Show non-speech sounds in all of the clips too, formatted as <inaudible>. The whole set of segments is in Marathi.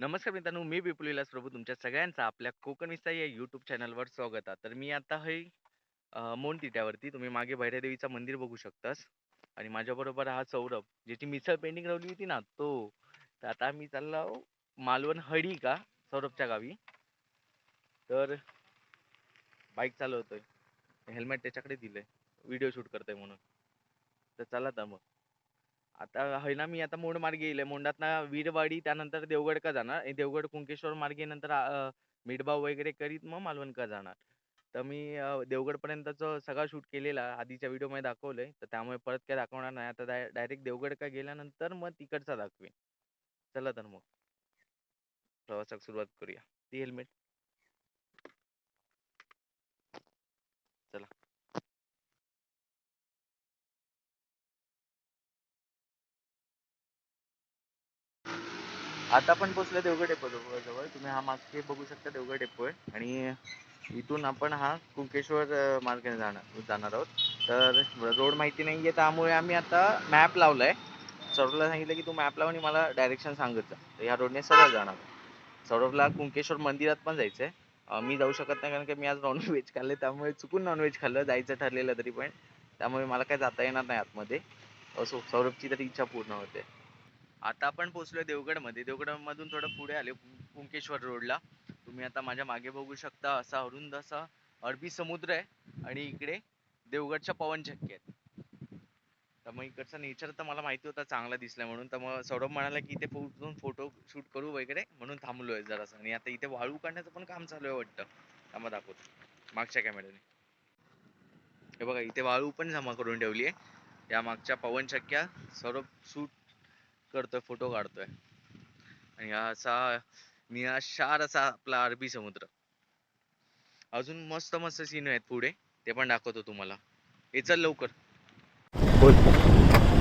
नमस्कार मित्रांनो मी विपुल विलास प्रभू तुमच्या सगळ्यांचा आपल्या कोकण विस्तार या यूट्यूब चॅनलवर स्वागत आहे. तर मी आता हे अं, मोन तिट्यावरती तुम्ही मागे भैरादेवीचं मंदिर बघू शकतास. आणि माझ्याबरोबर हा सौरभ ज्याची मिसळ पेंटिंग राहिली होती ना तो. तर आता मी चाललो मालवण हडी का सौरभच्या गावी. तर बाईक चालवतोय. हेल्मेट त्याच्याकडे दिलंय. व्हिडिओ शूट करतोय म्हणून. तर चला तर मग. आता है ना मी आता मोंड मार्गे येईल मोंडात ना वीरवाडी त्यानंतर देवगड का जाणार. आणि देवगड कुंकेश्वर मार्गे नंतर अं, वगैरे करीत मग मालवण का जाणार. तर मी देवगड पर्यंतच सगळा शूट केलेला. आधीच्या व्हिडिओमध्ये दाखवलंय. तर त्यामुळे परत काय दाखवणार नाही. आता डायरेक्ट देवगड का गेल्यानंतर मग तिकडचा दाखवेन. चला तर मग. प्रवासाक सुरुवात करूया. ती हेल्मेट चला आता आपण पोहोचलो देवगड डेपो जवळ तुम्ही हा मागे बघू शकता देवगड डेपो आहे आणि इथून आपण हा कुंकेश्वर मार्गाने जाणार जाणार आहोत. तर रोड माहिती नाहीये त्यामुळे आम्ही आता मॅप लावलाय. सौरभला सांगितलं की तू मॅप लाव आणि मला डायरेक्शन सांगत जा. तर ह्या रोडने सरळ जाणार सौरभला कुंकेश्वर मंदिरात पण जायचंय. मी जाऊ शकत नाही कारण की मी आज नॉनव्हेज खाल्ले त्यामुळे चुकून नॉनव्हेज खाल्लं जायचं ठरलेलं तरी पण. त्यामुळे मला काय जाता येणार नाही आतमध्ये. असो सौरभची तरी इच्छा पूर्ण होते. आता आपण पोहोचलोय देवगडमध्ये देवगड मधून थोडं पुढे आले कुंकेश्वर रोडला. तुम्ही आता माझ्या मागे बघू शकता असा अरुंद असा अरबी समुद्र आहे आणि इकडे देवगडच्या पवनचक्की आहेत. तर मग इकडचा नेचर तर मला माहिती होता चांगला दिसला म्हणून. तर मग सौरभ म्हणाला की इथे पोहोचून फोटो शूट करू वगैरे म्हणून थांबलोय जरासं. आणि आता इथे वाळू काढण्याचं पण काम चालू आहे वाटतं. त्यामुळे दाखवतो. मागच्या कॅमेऱ्याने हे बघा इथे वाळू पण जमा करून ठेवली आहे. या मागच्या पवनचक्क्या सौरभ शूट करतोय फोटो काढतोय. आणि हा असा निळाशार असा आपला अरबी समुद्र. अजून मस्त मस्त सीन आहेत पुढे. ते पण दाखवतो तुम्हाला. हे चल लवकर.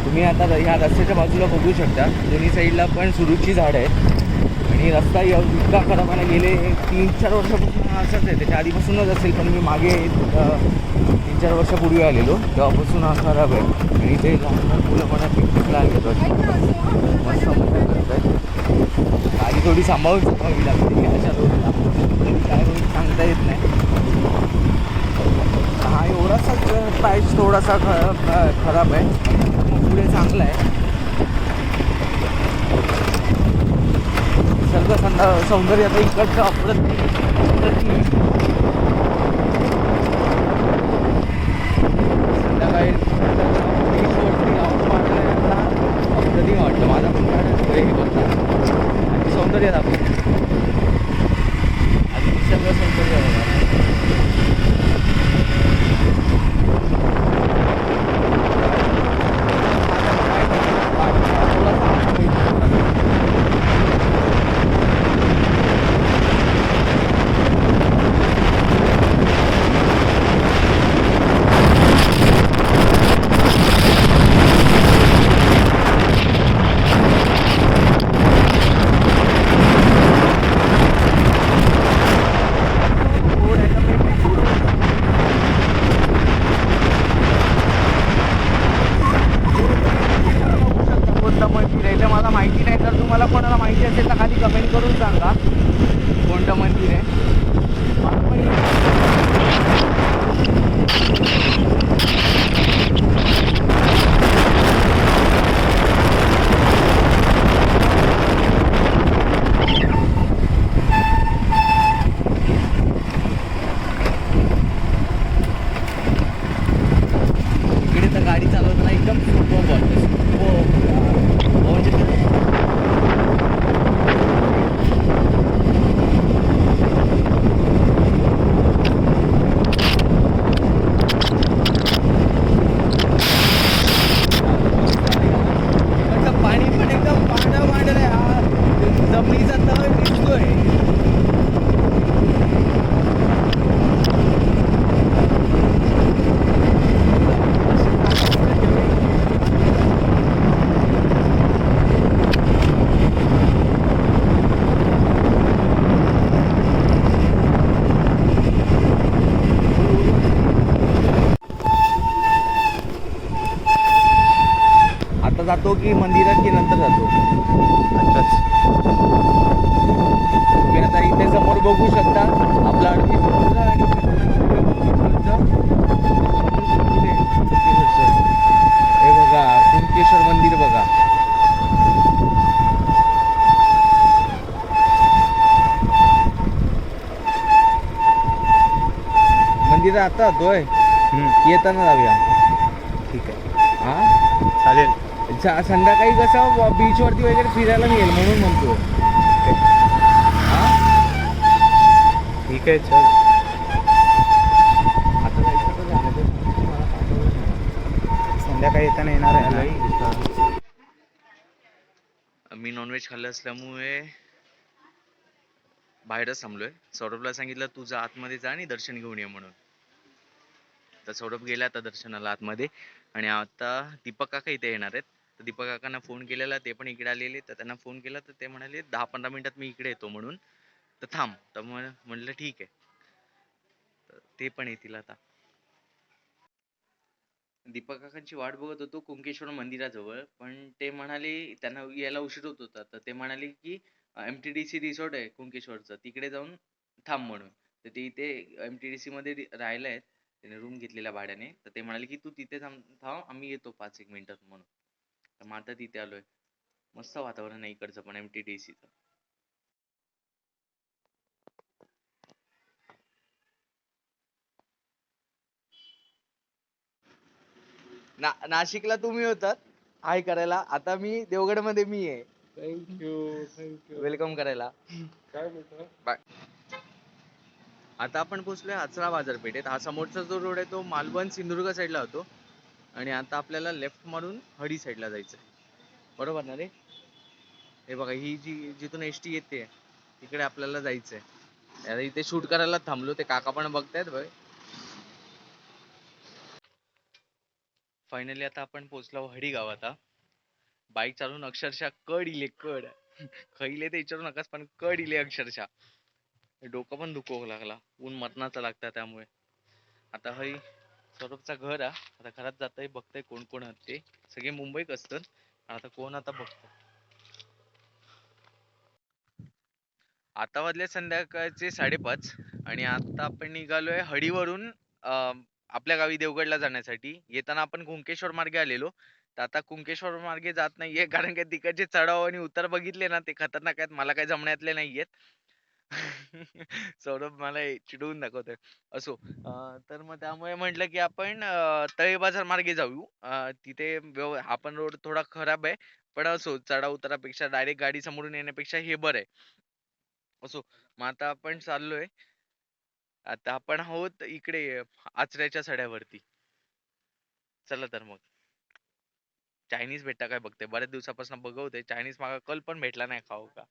तुम्ही आता ह्या रस्त्याच्या बाजूला बघू शकता. दोन्ही साईडला पण सुरूची झाड आहेत. आणि रस्ता इतका खराब आहे गेले तीन चार वर्षापासून हा असाच आहे. त्याच्या आधीपासूनच असेल पण मी मागे तीन चार वर्षापूर्वी आलेलो तेव्हापासून हा खराब आहे. आणि ते लहान लहान मुलं मला पिकनिकला आले मस्त मजा आहे गाडी थोडी सांभाळून चालवावी लागते. अशा रोडला काय होईल सांगता येत नाही. हा एवढासा प्राईस थोडासा खराब आहे. मग पुढे चांगला आहे. सर्व संदा सौंदर्य आता इकडचं वापरत नाही. संध्याकाळी बीचवरती राऊंड मारल्यानंतर अप्रतिम वाटलं माझा पण गाडा हे होता आणि सौंदर्य दाखवतो आधी निसर्ग सौंदर्य बघा कोणतं मंदिर आहे ते मला माहिती नाही तर तुम्हाला कोणाला माहिती असेल तर खाली कमेंट करून सांगा. की मंदिरात की नंतर जातो. अच्छाच तुम्ही आता इथे समोर बघू शकता आपला अडकी हे बघा कुंकेश्वर मंदिर बघा. मंदिर आता आहे येताना जाऊया. ठीक आहे. हां? चालेल. संध्याकाळी कसं बीच वरती वगैरे फिरायला मिळेल म्हणून म्हणतो हा ठीक आहे चल. आता. संध्याकाळी येताना येणार आहे ना. मी नॉनव्हेज खाल्लं असल्यामुळे बाहेरच थांबलोय. सौरभला सांगितलं तू जा आतमध्ये जा आणि दर्शन घेऊन ये म्हणून. तर सौरभ गेला आता दर्शनाला आतमध्ये. आणि आता दीपक काका इथे येणार आहेत. तर दीपक काकांना फोन केलेला ते पण इकडे आलेले. तर त्यांना फोन केला तर ते म्हणाले दहा पंधरा मिनिटात मी इकडे येतो म्हणून. तर थांब. तर मग म्हणलं ठीक आहे. ते पण येतील आता. दीपक काकांची वाट बघत होतो कुंकेश्वर मंदिराजवळ. पण ते म्हणाले त्यांना यायला उशीर होत होता. तर ते म्हणाले की एमटीडीसी रिसॉर्ट आहे कुंकेश्वरचं. तिकडे जाऊन थांब म्हणून. तर ते इथे एमटीडीसी मध्ये रि- राहिले आहेत त्याने रूम घेतलेल्या भाड्याने. तर ते म्हणाले की तू तिथे थांब थांब. आम्ही येतो पाच एक मिनिटात म्हणून. तर मग आता तिथे आलोय. मस्त वातावरण आहे इकडचं पण एमटीडीसीचं ना नाशिकला तुम्ही होतात? हाय करायला. आता मी देवगडमध्ये मी आहे. थँक्यू थँक्यू वेलकम करायला. काय बाय आता आपण पोहोचलोय आचरा बाजारपेठेत. हा समोरचा जो रोड आहे तो मालवण सिंधुदुर्ग साईडला होतो. आणि आता आपल्याला लेफ्ट मारून हडी साईडला जायचं बरोबर ना रे? हे बघा ही जी जिथून एस टी येते तिकडे आपल्याला जायचंय. आता इथे शूट करायला थांबलो ते काका पण बघतायत बघ. फायनली आता आपण पोहोचलो हडी गावात बाईक चालवून अक्षरशः कड इले कड. खैले ते विचारू नकाच पण कड इले अक्षरशः. डोकं पण दुखवू लागला. ऊन मरणाचा लागता त्यामुळे. आता हई सौरभचा घर हा. आता घरात जाताय बघतय कोण कोण ते सगळे मुंबईत असतात. आता कोण आता बघतो आता वाजले संध्याकाळचे साडेपाच आणि आता आपण निघालोय हडीवरून आपल्या गावी देवगडला जाण्यासाठी. येताना आपण कुंकेश्वर मार्गे आलेलो. तर आता कुंकेश्वर मार्गे जात नाहीये कारण की तिकडचे चढाव आणि उतार बघितले ना ते खतरनाक आहेत. मला काही जमण्यातले नाहीयेत. <laughs> सौरभ मला हे चिडवून दाखवतोय. असो अं, तर मग त्यामुळे म्हटलं की आपण अं, तळे बाजार मार्गे जाऊ. अं, तिथे व्यव आपण रोड थोडा खराब आहे. पण असो चढा उतारापेक्षा डायरेक्ट गाडी समोरून येण्यापेक्षा हे बरं आहे. असो मग आता आपण चाललोय. आता आपण आहोत इकडे आचऱ्याच्या सड्यावरती. चला तर मग. चायनीज भेटता काय बघते? बऱ्याच दिवसापासून बघवते चायनीज मागा कल पण भेटला नाही खाऊ का?